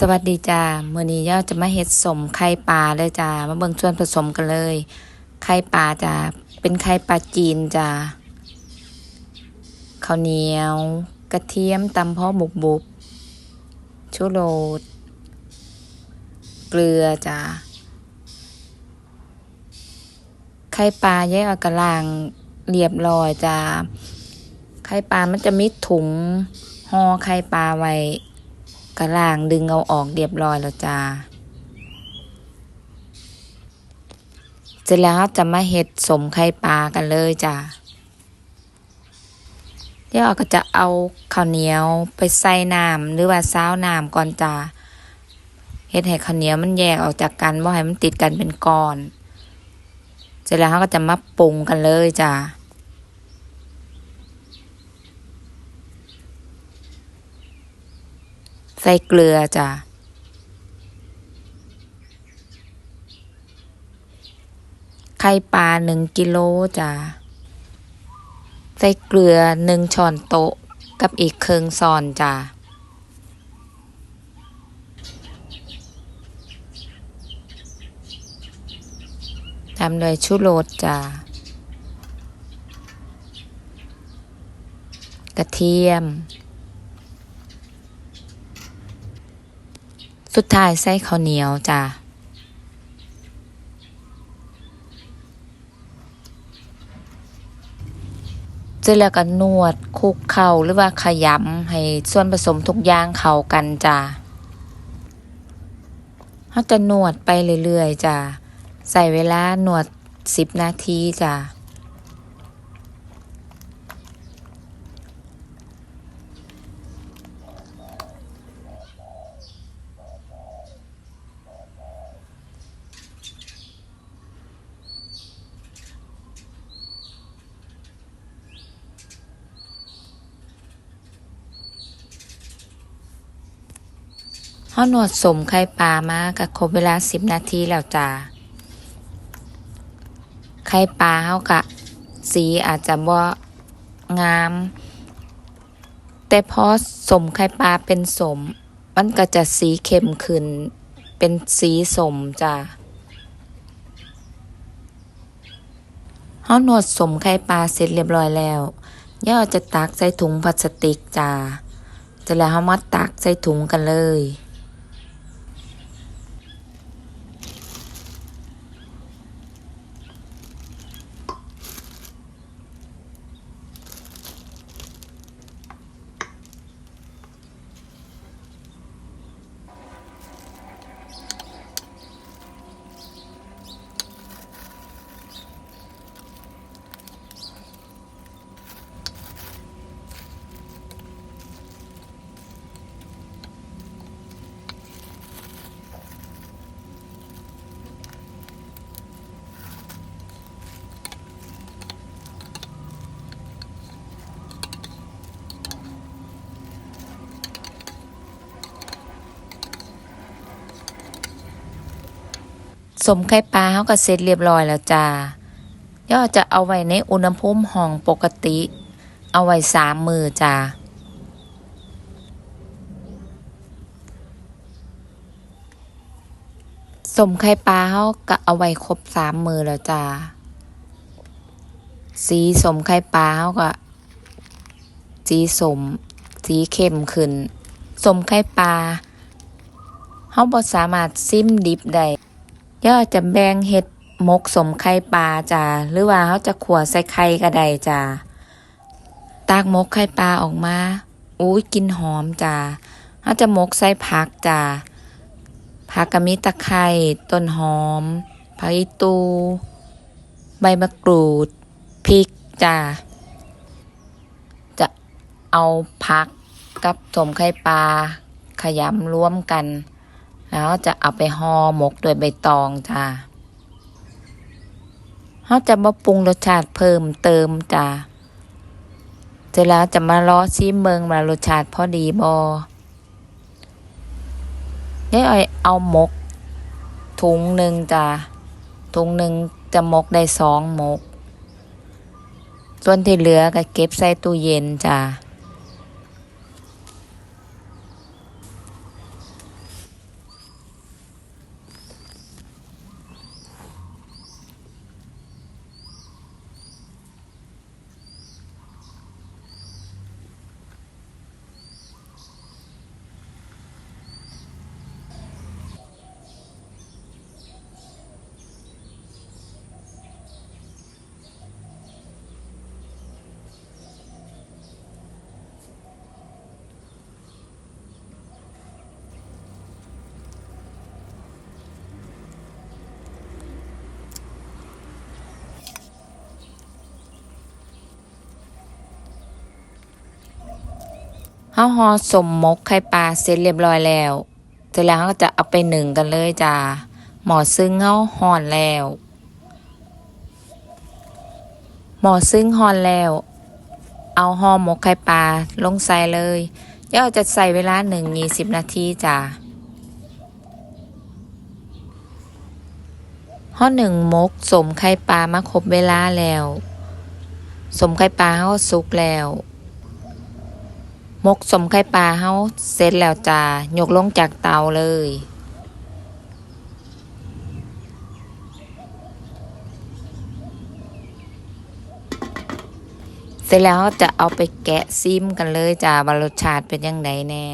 สวัสดีจ้ามื้อนี้ย่าจะมาเฮ็ดสมไข่ปลาเลยจ้ามาเบิ่งส่วนผสมกันเลย ไข่ปลาจ้าเป็นไข่ปลาจีนจ้าข้าวเหนียว กระเทียมตำพอบุบบุบชูโรสเกลือจ้าไข่ปลาแยกอากระลางเรียบร้อยจ้าไข่ปลามันจะมีถุงห่อไข่ปลาไว้ กระล่างดึงเอาออกเรียบร้อยแล้วจ้าเสร็จแล้วจะมาเห็ดสมไข่ปลากันเลยจ้าเดี๋ยวก็จะเอาข้าวเหนียวไปใส่น้ำหรือว่าซ้าวน้ำก่อนจ้าเฮ็ดให้ข้าวเหนียวมันแยกออกจากกันบ่ให้มันติดกันเป็นก้อน เสร็จแล้วเราก็จะมาปรุงกันเลยจ้า ใส่เกลือจ้ะไข่ปลาหนึ่งกิโลจ้ะใส่เกลือหนึ่งช้อนโต๊ะกับอีกครึ่งซอนจ้ะตามด้วยชูโรสจ้ะกระเทียม สุดท้ายใส่ข้าวเหนียวจ้ะเสร็จแล้วก็นวดคลุกเข้าหรือว่าขยำให้ส่วนผสมทุกอย่างเข้ากันจ้ะเขาจะนวดไปเรื่อยๆจ้ะใส่เวลานวดสิบนาทีจ้ะ เฮานวดสมไข่ปลามาก็ครบเวลาสิบนาทีแล้วจ้าไข่ปลาเฮากะ สีอาจจะบ่งาม แต่พอสมไข่ปลาเป็นสม มันก็จะสีเข้มขึ้น เป็นสีสมจ้าเฮานวดสมไข่ปลาเสร็จเรียบร้อยแล้วย่าจะตักใส่ถุงพลาสติกจ้าจะแล้วเฮามาตักใส่ถุงกันเลย สมไข่ปลาเขาก็เสร็จเรียบร้อยแล้วจ้าย่อจะเอาไว้ในอุณหภูมิห้องปกติ เอาไว้สามมือจ้าสมไข่ปลาเขาก็เอาไว้ครบสามมือแล้วจ้าสีสมไข่ปลาเขาก็สีสม สีเข้มขึ้น สมไข่ปลาเขาบ่สามารถซิมดิบได้ ย่อจะแบ่งเห็ดมกสมไข่ปลาจ้าหรือว่าเขาจะขัวใส่ไข่ก็ได้จ้าตากมกไข่ปลาออกมาอุ้ยกลินหอมจ้าเขาจะมกใส่ผักจ้าผักกะมีตะไคร้ต้นหอมผักอีตู ใบมะกรูดพริกจ้าจะเอาผักกับสมไข่ปลาขยำรวมกัน แล้วจะเอาไปห่อหมกด้วยใบตองจ้าเขาจะมาปรุงรสชาติเพิ่มเติมจ้าเสร็จแล้วจะมารอซิมเมืองมารสชาติพอดีบอนี่เอเอาหมก ถุงหนึ่งจ้าถุงหนึ่งจะหมกได้สองหมก ส่วนที่เหลือก็เก็บใส่ตู้เย็นจ้า เฮาห่อสมมกไข่ปลาเสร็จเรียบร้อยแล้วเสร็จแล้วเราก็จะเอาไปหนึ่งกันเลยจ้าหมอซึ่งเฮาห่อนแล้ว หมอซึ่งห่อนแล้ว เอาห่อหมกไข่ปลาลงใส่เลยเดี๋ยวเราจะใส่เวลาหนึ่งยี่สิบนาทีจ้าห่อหนึ่งมกสมไข่ปลามาครบเวลาแล้ว สมไข่ปลาเฮาสุกแล้ว มกสมไข่ปลาเฮาเสร็จแล้วจ้ายกลงจากเตาเลย เสร็จแล้วจะเอาไปแกะซิมกันเลยจ้าว่ารสชาติเป็นยังไงแน่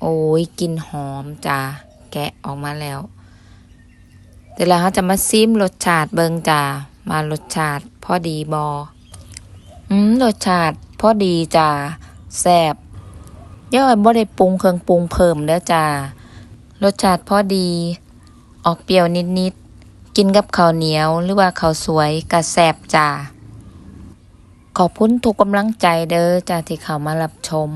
โอ้ยกลินหอมจ้าแกะออกมาแล้วเสร็จแล้วเราจะมาซิมรสชาติเบิงจ้ามารสชาติพอดีบออืมรสชาติพอดีจ้า แซบย่อยบ่ได้ปรุงเครื่องปรุงเพิ่มเด้อจ้ารสชาติพอดี ออกเปรี้ยวนิดๆ กินกับข้าวเหนียวหรือว่าข้าวสวยก็แซบจ้าขอบคุณทุกกำลังใจเด้อจ้าที่เข้ามารับชม